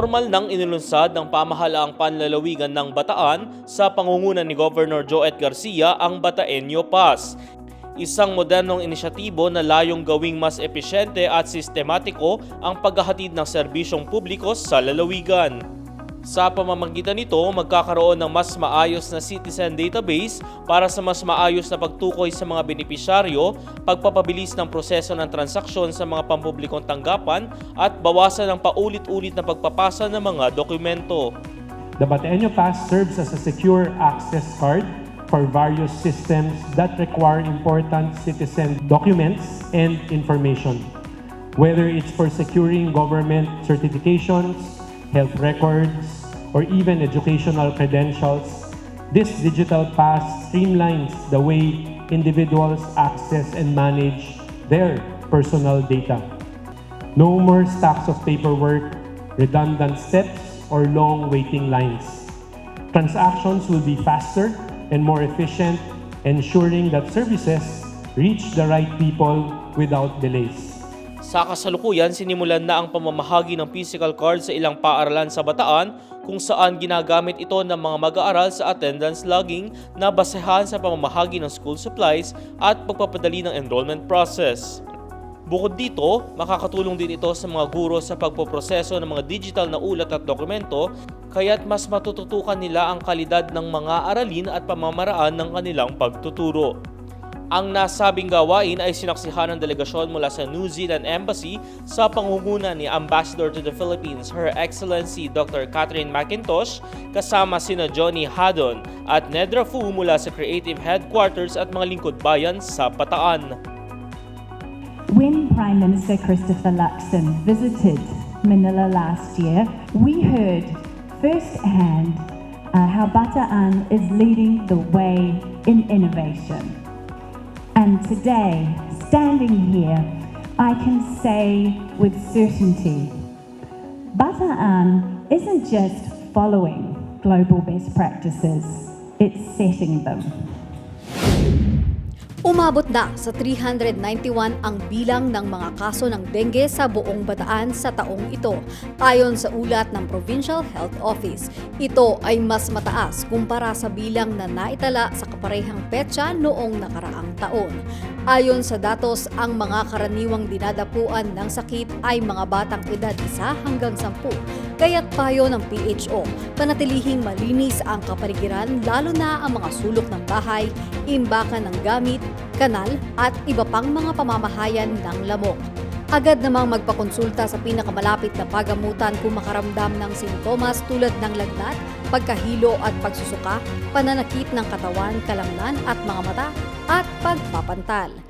formal nang inilunsad ng pamahalaang panlalawigan ng Bataan sa pangunguna ni Governor Joet Garcia ang Bataenyo Pass. Isang modernong inisyatibo na layong gawing mas epesyente at sistematiko ang paghahatid ng serbisyong publiko sa lalawigan. Sa pamamagitan nito, magkakaroon ng mas maayos na citizen database para sa mas maayos na pagtukoy sa mga benepisyaryo, pagpapabilis ng proseso ng transaksyon sa mga pampublikong tanggapan at bawasan ng paulit-ulit na pagpapasa ng mga dokumento. The Bateño Pass serves as a secure access card for various systems that require important citizen documents and information, whether it's for securing government certifications, health records, or even educational credentials. This digital pass streamlines the way individuals access and manage their personal data. No more stacks of paperwork, redundant steps, or long waiting lines. Transactions will be faster and more efficient, ensuring that services reach the right people without delays. Sa kasalukuyan, sinimulan na ang pamamahagi ng physical card sa ilang paaralan sa Bataan kung saan ginagamit ito ng mga mag-aaral sa attendance logging na basehan sa pamamahagi ng school supplies at pagpapadali ng enrollment process. Bukod dito, makakatulong din ito sa mga guro sa pagpoproseso ng mga digital na ulat at dokumento kaya't mas matututukan nila ang kalidad ng mga aralin at pamamaraan ng kanilang pagtuturo. Ang nasabing gawain ay sinaksihan ng delegasyon mula sa New Zealand Embassy sa pangunguna ni Ambassador to the Philippines Her Excellency Dr. Catherine McIntosh kasama sina Johnny Haddon at Nedra Fu mula sa Creative Headquarters at mga lingkod bayan sa Bataan. When Prime Minister Christopher Luxon visited Manila last year, we heard firsthand uh, how Bataan is leading the way in innovation. And today, standing here, I can say with certainty Bataan isn't just following global best practices, it's setting them. Umabot na sa 391 ang bilang ng mga kaso ng dengue sa buong Bataan sa taong ito, ayon sa ulat ng Provincial Health Office. Ito ay mas mataas kumpara sa bilang na naitala sa kaparehang petsa noong nakaraang taon. Ayon sa datos, ang mga karaniwang dinadapuan ng sakit ay mga batang edad 1 hanggang 10, kaya't payo ng PHO, panatilihing malinis ang kapaligiran lalo na ang mga sulok ng bahay, imbakan ng gamit, kanal at iba pang mga pamamahayan ng lamok. Agad namang magpakonsulta sa pinakamalapit na pagamutan kung makaramdam ng sintomas tulad ng lagnat, pagkahilo at pagsusuka, pananakit ng katawan, kalamnan at mga mata, at pagpapantal.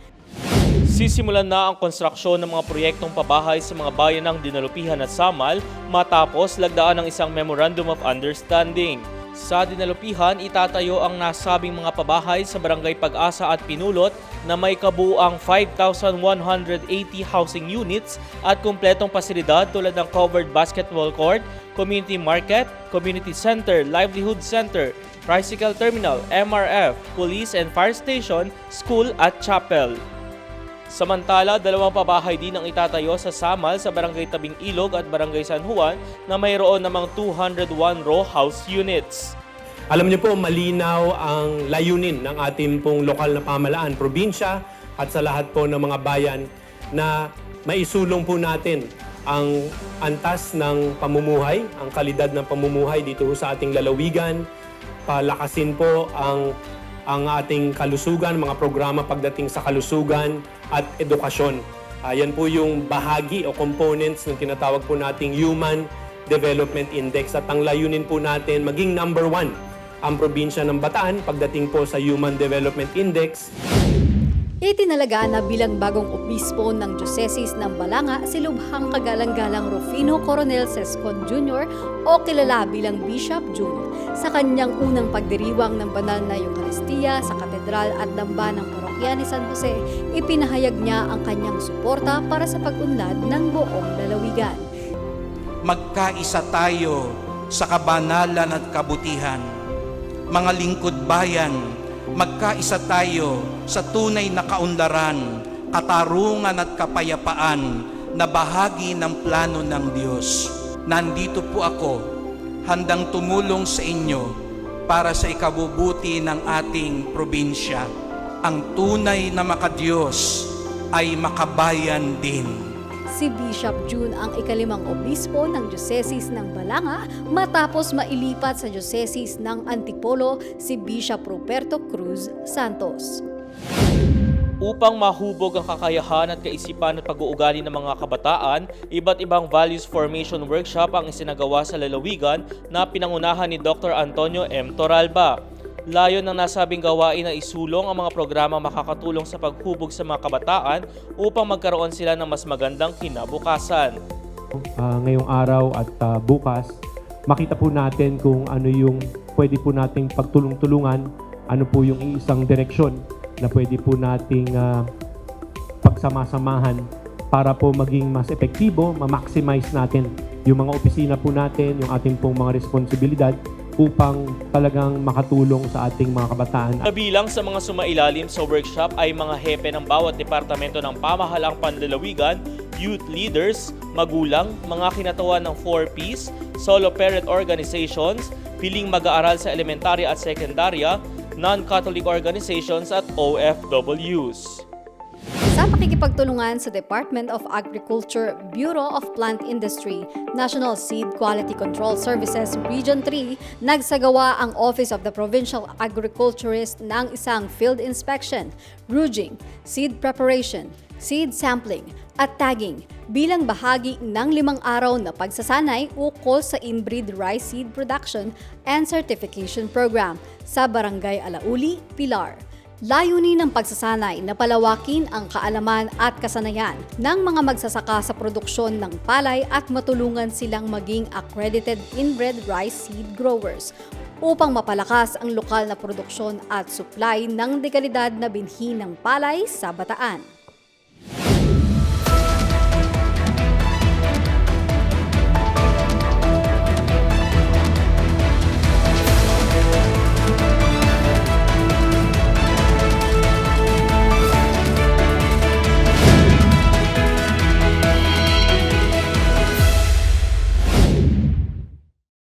Sisimulan na ang konstruksyon ng mga proyektong pabahay sa mga bayan ng Dinalupihan at Samal matapos lagdaan ng isang Memorandum of Understanding. Sa Dinalupihan, itatayo ang nasabing mga pabahay sa Barangay Pag-asa at Pinulot na may kabuuang 5,180 housing units at kumpletong pasilidad tulad ng covered basketball court, community market, community center, livelihood center, tricycle terminal, MRF, police and fire station, school at chapel. Samantala, dalawang pabahay din ang itatayo sa Samal sa Barangay Tabing Ilog at Barangay San Juan na mayroon namang 201 row house units. Alam niyo po, malinaw ang layunin ng ating pong lokal na pamalaan, probinsya at sa lahat po ng mga bayan na maisulong po natin ang antas ng pamumuhay, ang kalidad ng pamumuhay dito sa ating lalawigan, palakasin po ang ang ating kalusugan, mga programa pagdating sa kalusugan at edukasyon. Ah, yan po yung bahagi o components ng tinatawag po nating Human Development Index at ang layunin po natin maging number one ang probinsya ng Bataan pagdating po sa Human Development Index. Itinalaga na bilang bagong obispo ng Dioceses ng Balanga si Lubhang Kagalang-galang Rufino Coronel Sescon Jr. o kilala bilang Bishop June sa kanyang unang pagdiriwang ng banal na Eucharistia sa katedral at damba ng parokya ni San Jose, ipinahayag niya ang kanyang suporta para sa pag-unlad ng buong lalawigan. magkaisa tayo sa kabanalan at kabutihan. Mga lingkod bayan, magkaisa tayo sa tunay na kaunlaran, katarungan at kapayapaan na bahagi ng plano ng Diyos. nandito po ako, handang tumulong sa inyo para sa ikabubuti ng ating probinsya. Ang tunay na makadiyos ay makabayan din. Si Bishop June ang ikalimang obispo ng Diocese ng Balanga matapos mailipat sa Diocese ng Antipolo si Bishop Ruperto Cruz Santos. Upang mahubog ang kakayahan at kaisipan at pag-uugali ng mga kabataan, iba't ibang values formation workshop ang isinagawa sa lalawigan na pinangunahan ni Dr. Antonio M. Toralba. Layon ng nasabing gawain na isulong ang mga programa makakatulong sa paghubog sa mga kabataan upang magkaroon sila ng mas magandang kinabukasan. Ah, ngayong araw at ah, bukas, makita po natin kung ano yung pwede po nating pagtulong-tulungan, ano po yung isang direksyon na pwede po nating ah, pagsamasamahan para po maging mas epektibo, ma-maximize natin yung mga opisina po natin, yung ating pong mga responsibilidad upang talagang makatulong sa ating mga kabataan Kabilang sa mga sumailalim sa workshop ay mga hepe ng bawat departamento ng pamahalang panlalawigan, youth leaders, magulang, mga kinatawan ng 4Ps, solo parent organizations, piling mag-aaral sa elementarya at sekundarya, non-Catholic organizations at OFWs. Sa pakikipagtulungan sa Department of Agriculture, Bureau of Plant Industry, National Seed Quality Control Services Region 3, nagsagawa ang Office of the Provincial Agriculturist ng isang field inspection, ruging, seed preparation, seed sampling, at tagging bilang bahagi ng limang araw na pagsasanay ukol sa inbreed rice seed production and certification program sa Barangay Alauli, Pilar. Layunin ng pagsasanay na palawakin ang kaalaman at kasanayan ng mga magsasaka sa produksyon ng palay at matulungan silang maging accredited inbred rice seed growers upang mapalakas ang lokal na produksyon at supply ng dekalidad na binhi ng palay sa Bataan.